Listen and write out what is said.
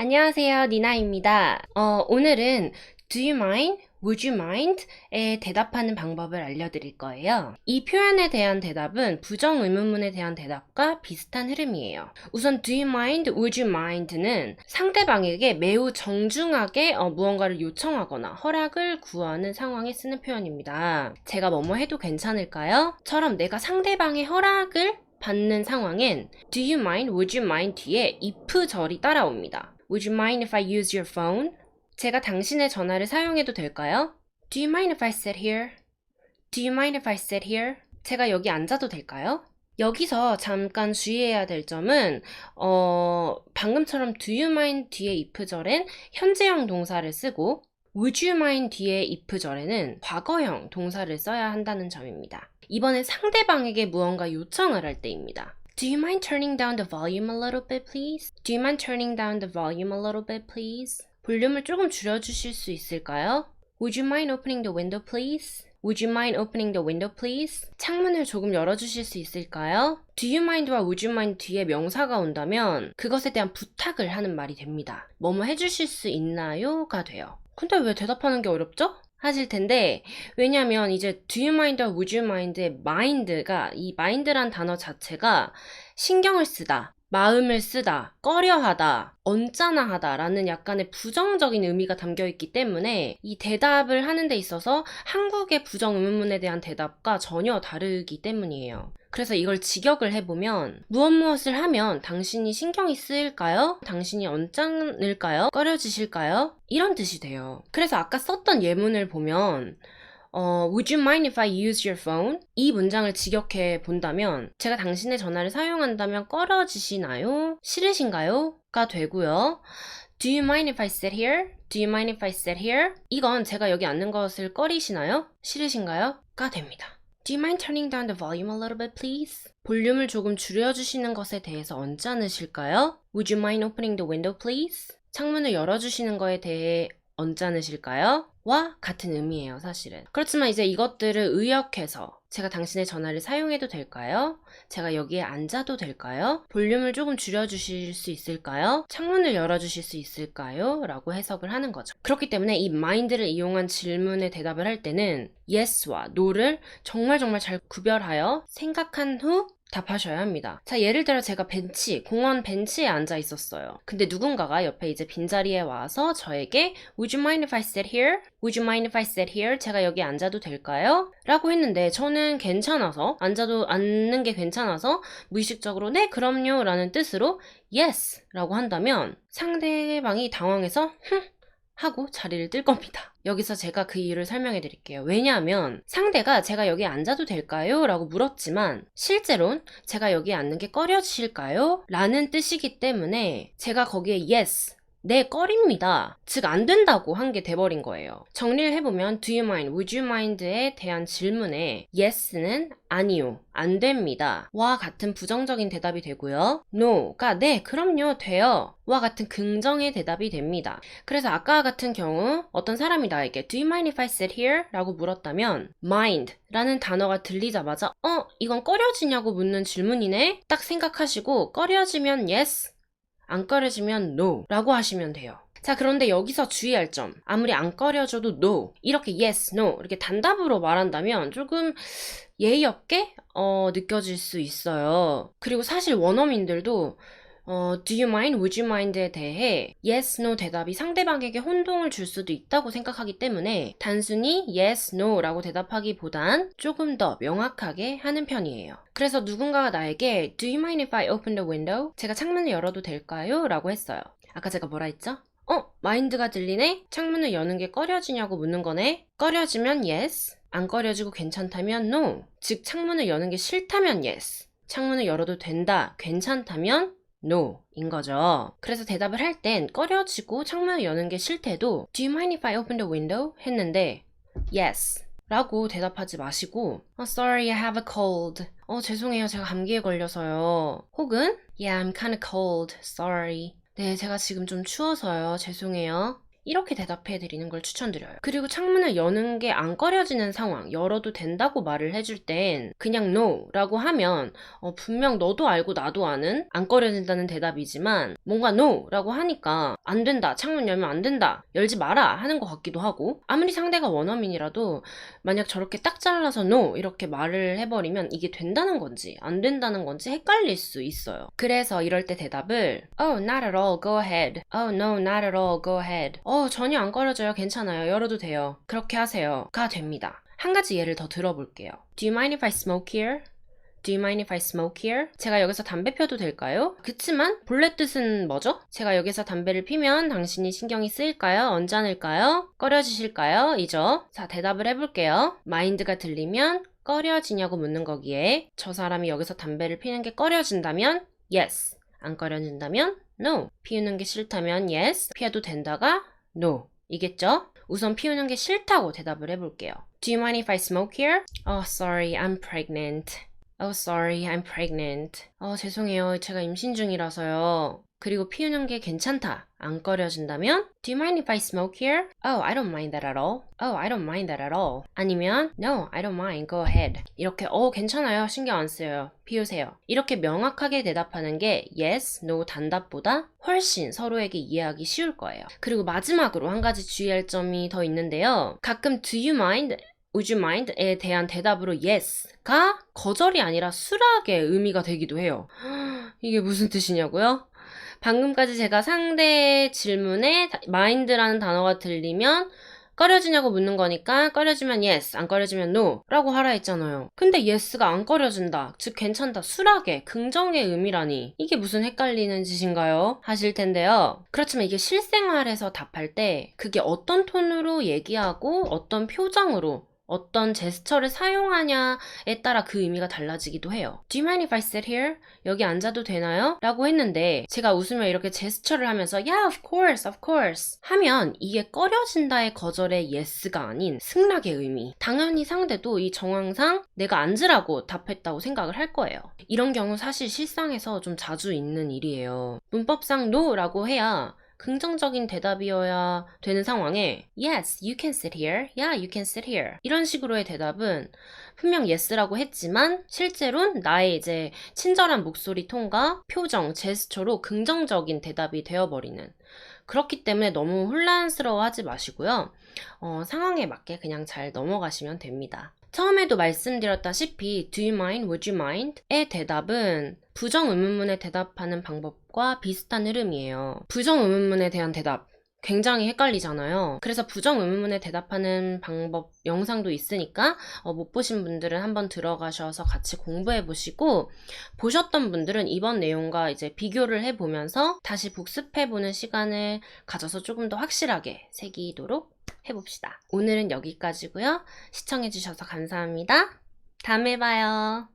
안녕하세요, 니나입니다. 어, 오늘은 Do you mind? Would you mind? 에 대답하는 방법을 알려드릴 거예요. 이 표현에 대한 대답은 부정 의문문에 대한 대답과 비슷한 흐름이에요. 우선 Do you mind? Would you mind?는 상대방에게 매우 정중하게 어, 무언가를 요청하거나 허락을 구하는 상황에 쓰는 표현입니다. 제가 뭐뭐 해도 괜찮을까요? 처럼 내가 상대방의 허락을 받는 상황엔 Do you mind? Would you mind? 뒤에 if 절이 따라옵니다. Would you mind if I use your phone? 제가 당신의 전화를 사용해도 될까요? Do you mind if I sit here? Do you mind if I sit here? 제가 여기 앉아도 될까요? 여기서 잠깐 주의해야 될 점은 어, 방금처럼 do you mind 뒤에 if 절엔 현재형 동사를 쓰고 would you mind 뒤에 if 절에는 과거형 동사를 써야 한다는 점입니다. 이번엔 상대방에게 무언가 요청을 할 때입니다. Do you mind turning down the volume a little bit, please? Do you mind turning down the volume a little bit, please? 볼륨을 조금 줄여주실 수 있을까요? Would you mind opening the window, please? Would you mind opening the window, please? 창문을 조금 열어주실 수 있을까요? Do you mind와 would you mind 뒤에 명사가 온다면 그것에 대한 부탁을 하는 말이 됩니다. 뭐뭐 해주실 수 있나요?가 돼요. 근데 왜 대답하는 게 어렵죠? 하실 텐데 왜냐면 이제 do you mind와 would you mind의 mind가 이 mind란 단어 자체가 신경을 쓰다, 마음을 쓰다, 꺼려하다, 언짢아하다 라는 약간의 부정적인 의미가 담겨 있기 때문에 이 대답을 하는 데 있어서 한국의 부정 의문문에 대한 대답과 전혀 다르기 때문이에요. 그래서 이걸 직역을 해보면 무엇 무엇을 하면 당신이 신경이 쓰일까요? 당신이 언짢을까요? 꺼려지실까요? 이런 뜻이 돼요. 그래서 아까 썼던 예문을 보면 어, Would you mind if I use your phone? 이 문장을 직역해 본다면 제가 당신의 전화를 사용한다면 꺼려지시나요? 싫으신가요? 가 되고요. Do you mind if I sit here? Do you mind if I sit here? 이건 제가 여기 앉는 것을 꺼리시나요? 싫으신가요? 가 됩니다. Do you mind turning down the volume a little bit, please? 볼륨을 조금 줄여주시는 것에 대해서 언짢으실까요? Would you mind opening the window, please? 창문을 열어주시는 거에 대해 언짢으실까요? 와 같은 의미예요, 사실은. 그렇지만 이제 이것들을 의역해서 제가 당신의 전화를 사용해도 될까요? 제가 여기에 앉아도 될까요? 볼륨을 조금 줄여주실 수 있을까요? 창문을 열어주실 수 있을까요? 라고 해석을 하는 거죠. 그렇기 때문에 이 mind를 이용한 질문에 대답을 할 때는 yes와 no를 정말 정말 잘 구별하여 생각한 후 답하셔야 합니다. 자, 예를 들어 제가 벤치, 공원 벤치에 앉아 있었어요. 근데 누군가가 옆에 이제 빈자리에 와서 저에게 Would you mind if I sit here? Would you mind if I sit here? 제가 여기 앉아도 될까요? 라고 했는데 저는 괜찮아서 앉아도 앉는 게 괜찮아서 무의식적으로 네, 그럼요 라는 뜻으로 yes 라고 한다면 상대방이 당황해서 흠 하고 자리를 뜰 겁니다. 여기서 제가 그 이유를 설명해 드릴게요. 왜냐하면 상대가 제가 여기 앉아도 될까요? 라고 물었지만 실제론 제가 여기 앉는 게 꺼려지실까요? 라는 뜻이기 때문에 제가 거기에 yes 네, 꺼립니다. 즉, 안 된다고 한 게 돼버린 거예요. 정리를 해보면, do you mind, would you mind에 대한 질문에 yes는 아니요, 안 됩니다. 와 같은 부정적인 대답이 되고요. no가 네, 그럼요, 돼요. 와 같은 긍정의 대답이 됩니다. 그래서 아까와 같은 경우 어떤 사람이 나에게 do you mind if I sit here? 라고 물었다면 mind 라는 단어가 들리자마자 어, 이건 꺼려지냐고 묻는 질문이네? 딱 생각하시고 꺼려지면 yes, 안 꺼려지면 no 라고 하시면 돼요. 자, 그런데 여기서 주의할 점. 아무리 안 꺼려져도 no. 이렇게 yes, no. 이렇게 단답으로 말한다면 조금 예의 없게, 어, 느껴질 수 있어요. 그리고 사실 원어민들도 어, do you mind, would you mind에 대해 yes, no 대답이 상대방에게 혼동을 줄 수도 있다고 생각하기 때문에 단순히 yes, no 라고 대답하기보단 조금 더 명확하게 하는 편이에요. 그래서 누군가가 나에게 do you mind if I open the window? 제가 창문을 열어도 될까요? 라고 했어요. 아까 제가 뭐라 했죠? 어, 마인드가 들리네? 창문을 여는 게 꺼려지냐고 묻는 거네? 꺼려지면 yes, 안 꺼려지고 괜찮다면 no. 즉, 창문을 여는 게 싫다면 yes. 창문을 열어도 된다, 괜찮다면 no 인 거죠. 그래서 대답을 할 땐 꺼려지고 창문을 여는 게 싫대도 Do you mind if I open the window? 했는데 yes 라고 대답하지 마시고 oh, sorry I have a cold 어 죄송해요 제가 감기에 걸려서요 혹은 yeah I'm kinda cold sorry 네 제가 지금 좀 추워서요 죄송해요 이렇게 대답해 드리는 걸 추천드려요. 그리고 창문을 여는 게 안 꺼려지는 상황, 열어도 된다고 말을 해줄 땐 그냥 no라고 하면 어, 분명 너도 알고 나도 아는 안 꺼려진다는 대답이지만 뭔가 no라고 하니까 안 된다, 창문 열면 안 된다, 열지 마라 하는 것 같기도 하고 아무리 상대가 원어민이라도 만약 저렇게 딱 잘라서 no 이렇게 말을 해버리면 이게 된다는 건지 안 된다는 건지 헷갈릴 수 있어요. 그래서 이럴 때 대답을 Oh, not at all, go ahead. Oh, no, not at all, go ahead. 어, 전혀 안 꺼려져요. 괜찮아요. 열어도 돼요. 그렇게 하세요. 가 됩니다. 한 가지 예를 더 들어볼게요. Do you mind if I smoke here? Do you mind if I smoke here? 제가 여기서 담배 펴도 될까요? 그치만 본래 뜻은 뭐죠? 제가 여기서 담배를 피면 당신이 신경이 쓰일까요? 언짢을까요? 꺼려지실까요? 이죠? 자, 대답을 해볼게요. mind가 들리면 꺼려지냐고 묻는 거기에 저 사람이 여기서 담배를 피는 게 꺼려진다면 yes. 안 꺼려진다면 no. 피우는 게 싫다면 yes. 피워도 된다가 no. 이겠죠? 우선 피우는 게 싫다고 대답을 해볼게요. Do you mind if I smoke here? Oh, sorry, I'm pregnant. Oh, sorry, I'm pregnant. 어, 죄송해요. 제가 임신 중이라서요. 그리고 피우는 게 괜찮다. 안 꺼려진다면 Do you mind if I smoke here? Oh, I don't mind that at all. Oh, I don't mind that at all. 아니면 No, I don't mind. Go ahead. 이렇게 어, 괜찮아요. 신경 안 써요. 피우세요. 이렇게 명확하게 대답하는 게 yes, no 단답보다 훨씬 서로에게 이해하기 쉬울 거예요. 그리고 마지막으로 한 가지 주의할 점이 더 있는데요. 가끔 do you mind Would you mind?에 대한 대답으로 yes가 거절이 아니라 수락의 의미가 되기도 해요. 이게 무슨 뜻이냐고요? 방금까지 제가 상대 질문에 mind라는 단어가 들리면 꺼려지냐고 묻는 거니까 꺼려지면 yes, 안 꺼려지면 no 라고 하라 했잖아요. 근데 yes가 안 꺼려진다, 즉 괜찮다, 수락의, 긍정의 의미라니 이게 무슨 헷갈리는 짓인가요? 하실 텐데요. 그렇지만 이게 실생활에서 답할 때 그게 어떤 톤으로 얘기하고 어떤 표정으로 어떤 제스처를 사용하냐에 따라 그 의미가 달라지기도 해요. Do you mind if I sit here? 여기 앉아도 되나요? 라고 했는데 제가 웃으며 이렇게 제스처를 하면서 Yeah, of course, of course 하면 이게 꺼려진다의 거절의 yes가 아닌 승낙의 의미. 당연히 상대도 이 정황상 내가 앉으라고 답했다고 생각을 할 거예요. 이런 경우 사실 실상에서 좀 자주 있는 일이에요. 문법상 no라고 해야 긍정적인 대답이어야 되는 상황에 Yes, you can sit here. Yeah, you can sit here. 이런 식으로의 대답은 분명 yes라고 했지만 실제로는 나의 이제 친절한 목소리 톤과 표정, 제스처로 긍정적인 대답이 되어버리는 그렇기 때문에 너무 혼란스러워하지 마시고요. 어, 상황에 맞게 그냥 잘 넘어가시면 됩니다. 처음에도 말씀드렸다시피 Do you mind? Would you mind? 의 대답은 부정 의문문에 대답하는 방법과 비슷한 흐름이에요. 부정 의문문에 대한 대답 굉장히 헷갈리잖아요. 그래서 부정 의문문에 대답하는 방법 영상도 있으니까 어, 못 보신 분들은 한번 들어가셔서 같이 공부해 보시고 보셨던 분들은 이번 내용과 이제 비교를 해 보면서 다시 복습해 보는 시간을 가져서 조금 더 확실하게 새기도록 해봅시다. 오늘은 여기까지고요. 시청해 주셔서 감사합니다. 다음에 봐요.